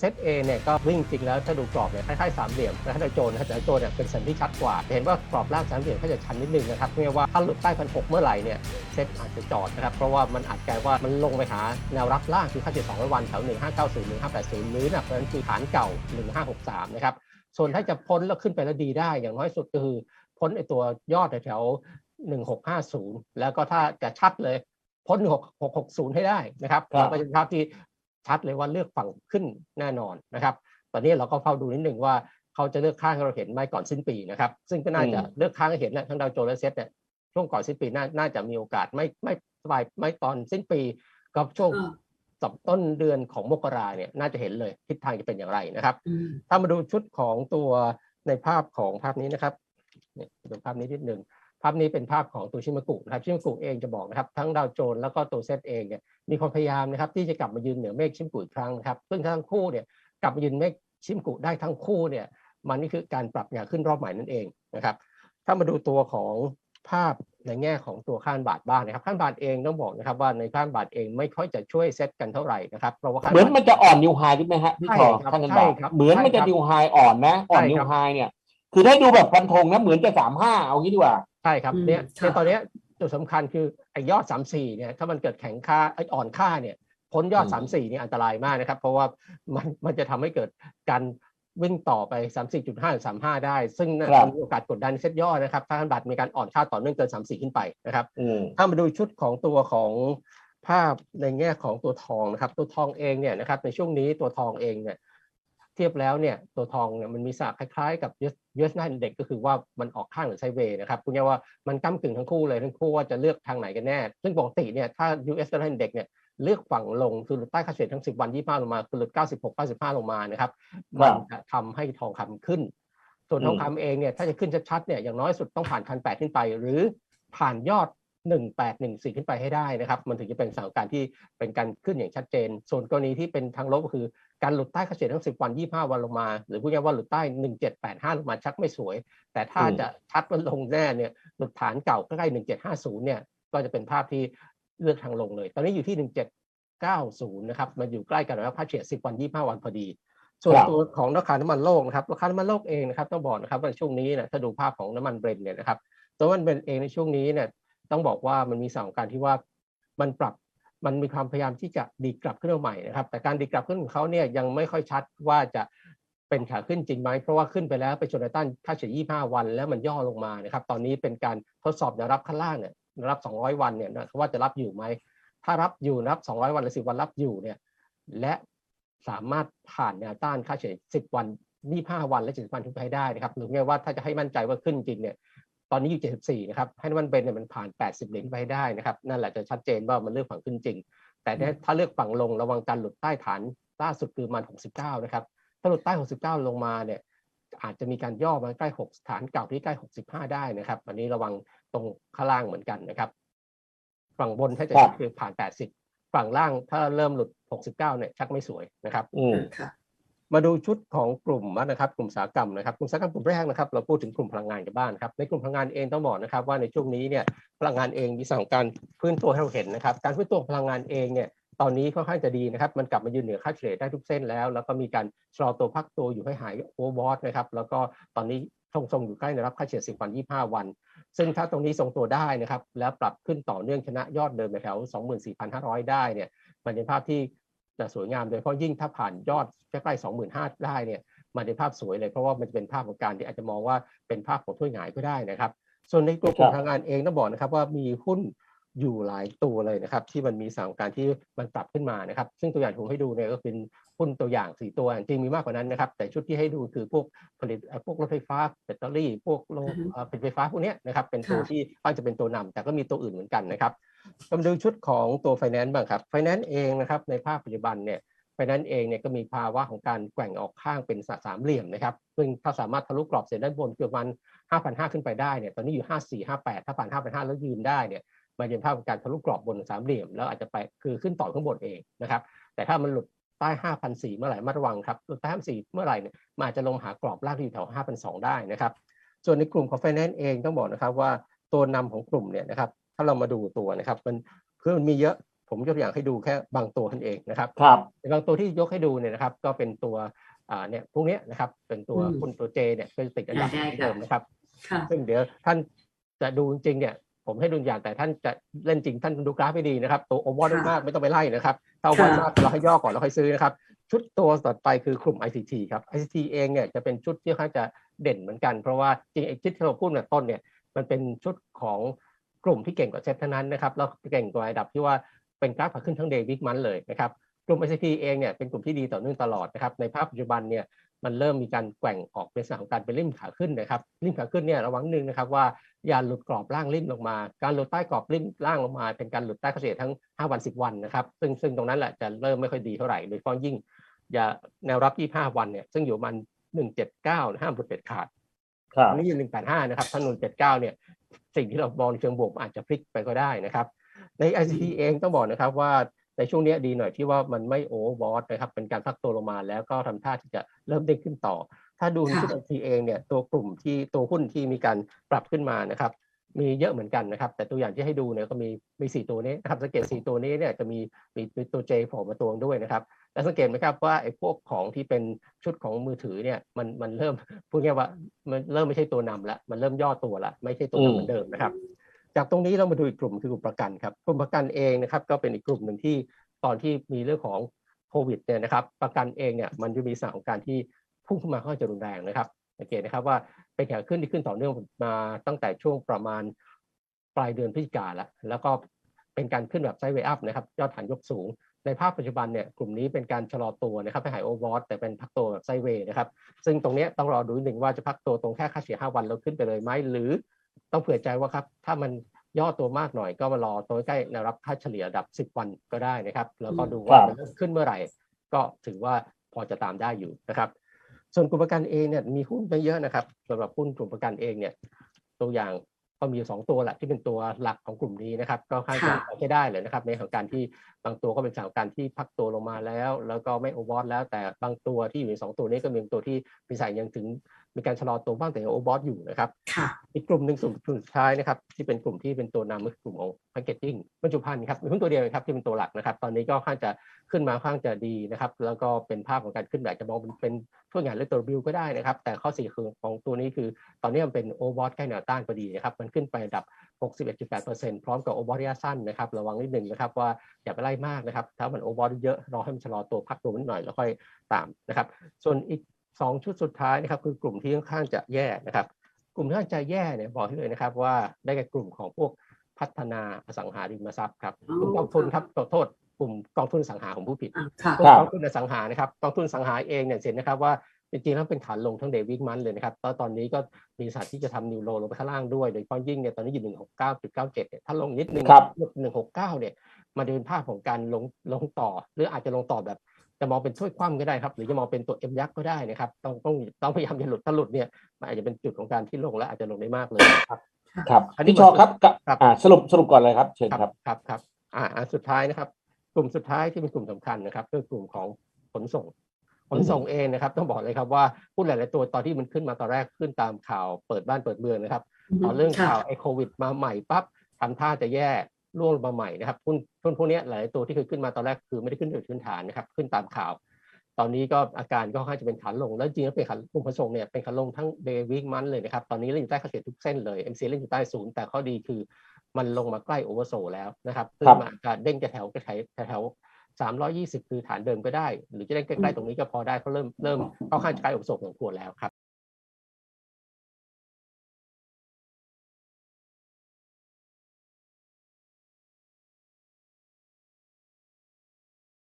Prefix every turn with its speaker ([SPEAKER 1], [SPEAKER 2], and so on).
[SPEAKER 1] เซต A เนี่ยก็วิ่งจริงแล้วถ้าดูกรอบเนี่ยคล้ายๆสามเหลี่ยมแต่ถ้าโดยโจนนะครับแต่โจนเนี่ยเป็นสันที่ชัดกว่า เห็นว่ากรอบล่างสามเหลี่ยมก็จะชันนิดนึงนะครับเรียกว่าถ้าหลุดใต้พันหกเมื่อไหร่เนี่ยเซตอาจจะจอดนะครับเพราะว่ามันอาจกลายว่ามันลงไปหาแนวรับล่างคือค่าเฉลี่ย200วันแถว 1590 1580หรือหนักกว่านั้นคือฐานเก่า 1563 นะครับส่วนถ้าจะพ้นแล้วขึ้นไปแล้วดีได้ อย่างน้อยสุดก็คือพ้นไอตัวยอดแถวๆ1650 แล้วก็ถ้าจะชัดเลยพ้น1660 ให้ได้นะครับ
[SPEAKER 2] ครับ
[SPEAKER 1] แล้วก็จะเป็นภาพที่ ชัดเลยว่าเลือกฝั่งขึ้นแน่นอนนะครับ ตอนนี้เราก็เฝ้าดูนิดหนึ่งว่าเขาจะเลือกข้างให้เราเห็นไหมก่อนสิ้นปีนะครับ ซึ่งก็น่าจะ
[SPEAKER 2] อืม
[SPEAKER 1] เลือกข้างให้เห็นแหละทั้งดาวโจนส์และเซ็ตเนี่ยช่วงก่อนสิ้นปีน่าน่าจะมีโอกาสไม่ไม่สบายไม่ตอนสิ้นปีกับช่วง
[SPEAKER 3] อ่า
[SPEAKER 1] สัปต้นเดือนของมกราเนี่ยน่าจะเห็นเลยทิศทางจะเป็นอย่างไรนะครับ
[SPEAKER 3] อืม
[SPEAKER 1] ถ้ามาดูชุดของตัวในภาพของภาพนี้นะครับเนี่ยดูภาพนี้นิดหนึ่ง ภาพนี้เป็นภาพของตัวชิมากุนะครับชิมากุเองจะบอกนะครับทั้งดาวโจนส์แล้วก็ตัวเซตเองเนี่ยมีความพยายามนะครับที่จะกลับมายืนเหนือเมฆชิมกุอีกครั้งนะครับซึ่งทั้งคู่เนี่ยกลับมายืนเมฆชิมกุได้ทั้งคู่เนี่ยมันนี่คือการปรับแนวขึ้นรอบใหม่นั่นเองนะครับ ถ้ามาดูตัวของภาพในแง่ของตัวข้านบาทบ้างนะครับข้านบาทเองต้องบอกนะครับว่าในข้านบาทเองไม่ค่อยจะช่วยเซตกันเท่าไหร่นะครับเพราะว่าข้าน
[SPEAKER 2] เหมือน
[SPEAKER 1] บาท
[SPEAKER 2] มันจะอ่อนนิวไฮใช่ไหมฮะพี่
[SPEAKER 1] ใช่
[SPEAKER 2] ทอ
[SPEAKER 1] ครับ
[SPEAKER 2] ท่านนั้น
[SPEAKER 1] ใช่
[SPEAKER 2] บอก
[SPEAKER 1] ครับ
[SPEAKER 2] เหมือนมัน
[SPEAKER 1] ใช่
[SPEAKER 2] จะ
[SPEAKER 1] ครับ
[SPEAKER 2] นิวไฮอ่อนนะอ่อน
[SPEAKER 1] ใช่
[SPEAKER 2] นิว
[SPEAKER 1] ครับ
[SPEAKER 2] ไฮเนี่ย คือถ้าดูแบบฟันธงนะเหมือนจะสามห้าเอางี้ดีกว่า
[SPEAKER 1] ใช่ครับ
[SPEAKER 3] อืม
[SPEAKER 1] เนี่ย
[SPEAKER 3] ค่ะ
[SPEAKER 1] ในตอนเนี้ยจุดสำคัญคือไอ้ยอด3 4เนี่ยถ้ามันเกิดแข็งค่าไอ้อ่อนค่าเนี่ยพ้นยอด
[SPEAKER 2] อืม
[SPEAKER 1] 3 4นี่อันตรายมากนะครับ เพราะว่ามันมันจะทำให้เกิดการวิ่งต่อไป 3 4.5หรือ35 ได้ ซึ่งน่ะ
[SPEAKER 2] ครับ
[SPEAKER 1] มีโอกาสกดดันเซ็ตย่อนะครับถ้าพันบัตรมีการอ่อนค่าต่อเนื่องเกิน 3 4 ขึ้นไปนะครับ
[SPEAKER 2] อืม
[SPEAKER 1] ถ้ามาดูชุดของตัวของภาพในแง่ของตัวทองนะครับ ตัวทองเองเนี่ยนะครับในช่วงนี้ตัวทองเองเนี่ย เทียบแล้วเนี่ยตัวทองเนี่ยมันมีสากคล้ายๆกับ US US 9 Index ก็คือว่ามันออกข้างหรือไซเวย์นะครับพูดง่ายว่ามันก้ากึ่งทั้งคู่เลยทั้งคู่ว่าจะเลือกทางไหนกันแน่ ซึ่งปกติเนี่ยถ้า US 9 Index เนี่ยเลือกฝั่งลงคือหลุดใต้ค่าเฉลี่ยทั้ง 10 วัน 25 ลงมาคือหลุด 96 95 ลงมานะครับมันจะทำให้ทองคำขึ้น ส่วนทองคำเองเนี่ยถ้าจะขึ้นชัดๆเนี่ยอย่างน้อยสุดต้องผ่านพันแปดขึ้นไป หรือผ่านยอด 1814 ขึ้นไปให้ได้นะครับ มันถึงจะเป็นสถานการณ์ที่เป็นการขึ้นอย่างชัดเจน ส่วนกรณีที่เป็นทางลบก็คือการหลุดใต้ค่าเฉลี่ยทั้ง 10 วัน 25 วันลงมา หรือพูดง่ายๆว่าหลุดใต้ 1785 ลงมาชักไม่สวย แต่ถ้า
[SPEAKER 2] อืม
[SPEAKER 1] จะชัดว่าลงแน่เนี่ยหลุดฐานเก่าใกล้ๆ1750 เนี่ยก็จะเป็นภาพที่เลือกทางลงเลย ตอนนี้อยู่ที่ 1790 นะครับ มันอยู่ใกล้กันแล้วค่าเฉลี่ย 10 วัน 25 วันพอดี ส่วน
[SPEAKER 2] ครับ
[SPEAKER 1] ตัวของราคาน้ำมันโลกนะครับ ราคาน้ำมันโลกเองนะครับต้องบอกนะครับว่าช่วงนี้เนี่ยถ้าดูภาพของน้ำมันเบรนท์เนี่ยนะครับตัวน้ำมันเบรนท์เองในช่วงนี้เนี่ย ต้องบอกว่ามันมีสองการที่ว่ามันปรับมันมีความพยายามที่จะดีกลับขึ้นมาใหม่นะครับ แต่การดีกลับขึ้นของเขาเนี่ยยังไม่ค่อยชัดว่าจะเป็นขาขึ้นจริงไหมเพราะว่าขึ้นไปแล้วไปชนแนวต้านค่าเฉลี่ย25 วัน แล้วมันย่อลงมานะครับ ตอนนี้เป็นการทดสอบแนวรับข้างล่างเนี่ยแนวรับ 200 วันเนี่ยว่าจะรับอยู่ไหมถ้ารับอยู่รับ 200 วันหรือ 10 วันรับอยู่เนี่ยและสามารถผ่านแนวต้านค่าเฉลี่ย10 วัน 25 วันและ 70 วันขึ้นไปได้นะครับหรือไงว่าถ้าจะให้มั่นใจว่าขึ้นจริงเนี่ย ตอนนี้อยู่ 74 นะครับ ให้น้ำมันเบรนท์เนี่ยมันผ่าน 80 เหรียญขึ้นไปให้ได้นะครับ นั่นแหละจะชัดเจนว่ามันเลือกฝั่งขึ้นจริง แต่เนี่ยถ้าเลือกฝั่งลงระวังการหลุดใต้ฐานล่าสุดคือประมัน 69 นะครับ ถ้าหลุดใต้ 69 ลงมาเนี่ยอาจจะมีการย่อมาใกล้ 6 ฐานเก่าที่ใกล้ 65 ได้นะครับ อันนี้ระวังตรงข้างล่างเหมือนกันนะครับ ฝั่งบนถ้าจะ
[SPEAKER 2] ครับ
[SPEAKER 1] คือผ่าน 80 ฝั่งล่างถ้าเริ่มหลุด 69 เนี่ยชักไม่สวยนะครับ
[SPEAKER 2] อืม
[SPEAKER 3] ค่ะ
[SPEAKER 1] มาดูชุดของกลุ่มนะครับ กลุ่มสาหกรรมนะครับ กลุ่มสาหกรรมกลุ่มแรกนะครับ เราพูดถึงกลุ่มพลังงานกันบ้างครับ ในกลุ่มพลังงานเองต้องบอกนะครับว่าในช่วงนี้เนี่ยพลังงานเองมีสองการพื้นตัวให้เราเห็นนะครับ การพื้นตัวพลังงานเองเนี่ยตอนนี้ค่อนข้างจะดีนะครับ มันกลับมายืนเหนือค่าเฉลี่ยได้ทุกเส้นแล้ว แล้วก็มีการชะลอตัวพักตัวอยู่ให้หายโอเวอร์บอทนะครับ แล้วก็ตอนนี้ทรงทรงๆอยู่ใกล้แนวรับค่าเฉลี่ย10วัน25 วัน ซึ่งถ้าตรงนี้ทรงตัวได้นะครับ แล้วปรับขึ้นต่อเนื่องชนะยอดเดิมแถว 24,500 ได้เนี่ย มันเป็นภาพที่ จะสวยงามโดยเฉพาะยิ่งถ้าผ่านยอดใกล้ๆ25,000ได้เนี่ยมันเป็นภาพสวยเลยเพราะว่ามันจะเป็นภาพของการที่อาจจะมองว่าเป็นภาพของถ้วยหงายก็ได้นะครับ ส่วนในตัวกลุ่
[SPEAKER 2] ค
[SPEAKER 1] ม
[SPEAKER 2] รับ
[SPEAKER 1] พลังงานเองต้องบอกนะครับว่ามีหุ้น อยู่หลายตัวเลยนะครับ ที่มันมีสถานการณ์ที่มันปรับขึ้นมานะครับ ซึ่งตัวอย่างที่ผมให้ดูเนี่ยก็เป็นหุ้นตัวอย่างสี่ตัวจริงๆมีมากกว่านั้นนะครับ แต่ชุดที่ให้ดูคือพวกผลิตเอ่อพวกรถไฟฟ้าแบตเตอรี่ พวกโล
[SPEAKER 3] อือฮึ
[SPEAKER 1] เอ่อผลิตไฟฟ้าพวกเนี้ยนะครับ เป็นตัว
[SPEAKER 3] ค่ะ
[SPEAKER 1] ที่อาจจะเป็นตัวนำแต่ก็มีตัวอื่นเหมือนกันนะครับก็มาดูชุดของตัวไฟแนนซ์บ้างครับไฟแนนซ์เองนะครับในภาพปัจจุบันเนี่ยไฟแนนซ์เองเนี่ยก็มีภาวะของการแกว่งออกข้างเป็นสามเหลี่ยมนะครับซึ่งถ้าสามารถทะลุกรอบเส้นด้านบนเกือบมัน5,500 ขึ้นไปได้เนี่ยตอนนี้อยู่ 54 58 ถ้าผ่าน5,500 แล้วยืนได้เนี่ย มันจะเป็นภาพของการทะลุกรอบบนสามเหลี่ยม แล้วอาจจะไปคือขึ้นต่อข้างบนเองนะครับ แต่ถ้ามันหลุดใต้5,400เมื่อไหร่มาระวังครับหลุดใต้5,400เมื่อไหร่เนี่ยมันอาจจะลงหากรอบล่างที่อยู่แถว5,200ได้นะครับส่วนในกลุ่มของไฟแนนซ์เองต้องบอกนะครับว่าตัวนำของกลุ่มเนี่ยนะครับถ้าเรามาดูตัวนะครับมันคือมันมีเยอะผผมยกตัวอย่างให้ดูแค่บางตัวท่านเองนะครับ
[SPEAKER 2] ครับ
[SPEAKER 1] ในบางตัวที่ยกให้ดูเนี่ยนะครับ ก็เป็นตัวอ่าเนี่ยพวกเนี้ยนะครับเป็นตัว
[SPEAKER 3] อืม
[SPEAKER 1] หุ้นตัวเจเนี่ยก็จะติดอันดับ
[SPEAKER 3] ได้
[SPEAKER 1] เหมือน
[SPEAKER 3] ค่ะ
[SPEAKER 1] เดิมนะครับ
[SPEAKER 3] ค่ะ
[SPEAKER 1] ซึ่งเดี๋ยวท่านจะดูจริงๆเนี่ย ผมให้ดูอย่างแต่ท่านจะเล่นจริงท่านดูกราฟให้ดีนะครับ ตัวโอเวอร์
[SPEAKER 3] ค่ะ
[SPEAKER 1] มากไม่ต้องไปไล่นะครับถ้าโอเวอร์
[SPEAKER 3] ค่ะ
[SPEAKER 1] มากเราให้ย่อก่อนแล้วค่อยซื้อนะครับ ชุดตัวต่อไปคือกลุ่ม ICT ครับ ICT เองเนี่ยจะเป็นชุดที่ค่อนข้างจะเด่นเหมือนกัน เพราะว่าจริงไอ้ชุดที่เราพูดในต้นเนี่ยมันเป็นชุดของกลุ่มที่เก่งกว่าเซ็ตทั้งนั้นนะครับแล้วเก่งกว่าระดับที่ว่าเป็นกราฟขาขึ้นทั้งเดย์วิกมันเลยนะครับก ลุ่ม ICT เองเนี่ยเป็นกลุ่มที่ดีต่อเนื่องตลอดนะครับในภาพปัจจุบันเนี่ยมันเริ่มมีการแกว่งออกเป็นลักษณะของการเป็นริมขาขึ้นนะครับริมขาขึ้นเนี่ยระวังหนึ่งนะครับว่าอย่าหลุดกรอบล่างริมลงมา การหลุดใต้กรอบริมล่างลงมา เป็นการหลุดใต้เฉลี่ยทั้ง 5 วัน 10 วันนะครับซึ่งซึ่งตรงนั้นแหละจะเริ่มไม่ค่อยดีเท่าไหร่โดยเฉพาะยิ่ง อย่าแนวรับ 25 วันเนี่ยซึ่งอยู่ประมัน 179นะห้ามหลุดเด็ดขาด
[SPEAKER 2] ครับ
[SPEAKER 1] อันนี้อยู่185นะครับถ้า179เนี่ยสิ่งที่เรามองในเชิงบวกอาจจะพลิกไปก็ได้นะครับใน ICT เองต้องบอกนะครับว่า ในช่วงนี้ดีหน่อยที่ว่ามันไม่โอเวอร์บอทนะครับเป็นการพักตัวลงมาแล้วก็ทำท่าที่จะเริ่มเด้งขึ้นต่อ ถ้าดูใน
[SPEAKER 3] ค่ะ
[SPEAKER 1] ชุด ICT เองเนี่ยตัวกลุ่มที่ตัวหุ้นที่มีการปรับขึ้นมานะครับมีเยอะเหมือนกันนะครับ แต่ตัวอย่างที่ให้ดูเนี่ยก็มีมีสี่ตัวนี้นะครับสังเกตสี่ตัวนี้เนี่ยจะมีมีมีตัว J โผล่มาตัวหนึ่งด้วยนะครับแล้วสังเกตไหมครับว่าไอ้พวกของที่เป็นชุดของมือถือเนี่ยมันมันเริ่มพูดง่ายๆว่ามันเริ่มไม่ใช่ตัวนำละมันเริ่มย่อตัวละไม่ใช่ตัวนำเหมือนเดิมนะครับ จากตรงนี้เรามาดูอีกกลุ่มคือกลุ่มประกันครับกลุ่มประกันเองนะครับก็เป็นอีกกลุ่มหนึ่งที่ตอนที่มีเรื่องของโควิดเนี่ยนะครับประกันเองเนี่ยมันจะมีสถานการณ์ที่พุ่งขึ้นมาค่อนข้างจะรุนแรงนะครับสังเกตนะครับว่าเป็นแถวขึ้นที่ขึ้นต่อเนื่องมาตั้งแต่ช่วงประมาณปลายเดือนพฤศจิกาแล้วแล้วก็เป็นการขึ้นแบบไซด์เวย์อัพนะครับยอดฐานยกสูง ในภาพปัจจุบันเนี่ยกลุ่มนี้เป็นการชะลอตัวนะครับไม่หายโอเวอร์แต่เป็นพักตัวแบบไซด์เวย์นะครับซึ่งตรงนี้ต้องรอดูหนึ่งว่าจะพักตัวตรงแค่ค่าเฉลี่ย5วันแล้วขึ้นไปเลยไหมหรือ ต้องเผื่อใจว่าครับ ถ้ามันย่อตัวมากหน่อยก็มารอตัวใกล้แนวรับค่าเฉลี่ยระดับ 10 วันก็ได้นะครับ แล้วก็ดูว่า
[SPEAKER 2] ครับ
[SPEAKER 1] มันเริ่มขึ้นเมื่อไหร่ ก็ถือว่าพอจะตามได้อยู่นะครับ ส่วนกลุ่มประกันเองเนี่ยมีหุ้นไปเยอะนะครับสำหรับหุ้นกลุ่มประกันเองเนี่ย ตัวอย่างก็มีอยู่สองตัวแหละที่เป็นตัวหลักของกลุ่มนี้นะครับ ก็ค่อนข้างจะ
[SPEAKER 3] ค่ะ
[SPEAKER 1] ใช้ได้เลยนะครับ ในของการที่ บางตัวก็เป็นสถานการณ์ที่พักตัวลงมาแล้ว แล้วก็ไม่โอเวอร์แล้ว แต่บางตัวที่อยู่ในสองตัวนี้ก็มีตัวที่มีสายยังถึงมีการชะลอตัวบ้างแต่ยังโอเวอร์อยู่นะครับ
[SPEAKER 3] ค่ะ
[SPEAKER 1] อีกกลุ่มหนึ่งกลุ่มสุดท้ายนะครับที่เป็นกลุ่มที่เป็นตัวนำก็คือกลุ่มของ packaging บรรจุภัณฑ์ครับมีหุ้นตัวเดียวนะครับที่เป็นตัวหลักนะครับ ตอนนี้ก็ค่อนข้างจะขึ้นมาค่อนข้างจะดีนะครับ แล้วก็เป็นภาพของการขึ้นแบบจะมองเป็นเป็นทั่วงานหรือตัวบิวก็ได้นะครับ แต่ข้อเสียคือของตัวนี้คือ ตอนนี้มันเป็นโอเวอร์ใกล้แนวต้านพอดีนะครับ มันขึ้นไประดับ 61.8%พร้อมกับโอเวอร์ระยะสั้นนะครับระวังนิดหนึ่งนะครับว่าอย่าไปไล่มากนะครับถ้ามันโอเวอร์เยอะรอให้มันชะลอตัวพักตัวนิดหน่อยแล้วค่อยตามนะครับ ส่วนอีก 2 ชุดสุดท้ายนะครับคือกลุ่มที่ค่อนข้างจะแย่นะครับ กลุ่มที่ค่อนข้างจะแย่เนี่ยบอกให้เลยนะครับว่าได้แก่กลุ่มของพวกพัฒนาอสังหาริมทรัพย์ครับ
[SPEAKER 3] อ๋อก
[SPEAKER 1] ลุ่มกองทุนครับขอโทษกลุ่มกองทุนอสังหาของผู้ผิด
[SPEAKER 3] อะค่ะ
[SPEAKER 1] กลุ่
[SPEAKER 2] ครั
[SPEAKER 1] ม
[SPEAKER 2] บ
[SPEAKER 1] กองทุนอสังหานะครับกองทุนอสังหาเองเนี่ยเห็นนะครับว่า จริงๆแล้วเป็นขาลงทั้งเดวิกมันเลยนะครับแล้วตอนนี้ก็มีสัตว์ที่จะทำนิวโรลงไปข้างล่างด้วย โดยเฉพาะยิ่งเนี่ยตอนนี้อยู่169.97เนี่ยถ้าลงนิดนึง
[SPEAKER 2] ครับ
[SPEAKER 1] 169เนี่ยมาดูเป็นภาพของการลงลงต่อ หรืออาจจะลงต่อแบบจะมองเป็นถ้วยคว่ำก็ได้ครับหรือจะมองเป็นตัวเอ็มยักษ์ก็ได้นะครับต้องต้องต้องพยายามอย่าหลุดถ้าหลุดเนี่ยมันอาจจะเป็นจุดของการที่ลงและอาจจะลงได้มากเลยครับ
[SPEAKER 2] ครับ
[SPEAKER 1] อันนี้
[SPEAKER 2] พี่ชอครับกับ
[SPEAKER 1] ครับ
[SPEAKER 2] อ่าสรุปสรุปก่อนเลยครับเชิญครับ
[SPEAKER 1] ครับครับอ่าอันสุดท้ายนะครับ กลุ่มสุดท้ายที่เป็นกลุ่มสำคัญนะครับ คือกลุ่มของขนส่ง ขนส่งเองนะครับ ต้องบอกเลยครับว่าหุ้นหลาย ๆ ตัวตอนที่มันขึ้นมาตอนแรกขึ้นตามข่าวเปิดบ้านเปิดเมืองนะครับพอเรื่อง
[SPEAKER 3] ค่ะ
[SPEAKER 1] ข่าวไอ้โควิด มาใหม่ปั๊บทำท่าจะแย่ร่วงลงมาใหม่นะครับหุ้นหุ้นพวกเนี้ยหลายตัวที่เคยขึ้นมาตอนแรกคือไม่ได้ขึ้นโดยพื้นฐานนะครับ ขึ้นตามข่าว ตอนนี้ก็อาการก็ค่อนข้างจะเป็นขาลง แล้วจริงๆแล้วเป็นขากลุ่มขนส่งเนี่ยเป็นขาลงทั้งเดย์วิกมันเลยนะครับ ตอนนี้เล่นอยู่ใต้ค่าเฉลี่ยทุกเส้นเลย MC เล่นอยู่ใต้ศูนย์แต่ข้อดีคือมันลงมาใกล้โอเวอร์โซแล้วนะครับซึ่ง
[SPEAKER 2] ครับ
[SPEAKER 1] มันอาจจะเด้งจะแถวจะแถว แถวสามร้อยยี่สิบคือฐานเดิมก็ได้ หรือจะเด้งใกล้ๆตรงนี้ก็พอได้เพราะเริ่มเริ่มค่อนข้างจะใกล้โอเวอร์โซพอสมควรแล้วครับ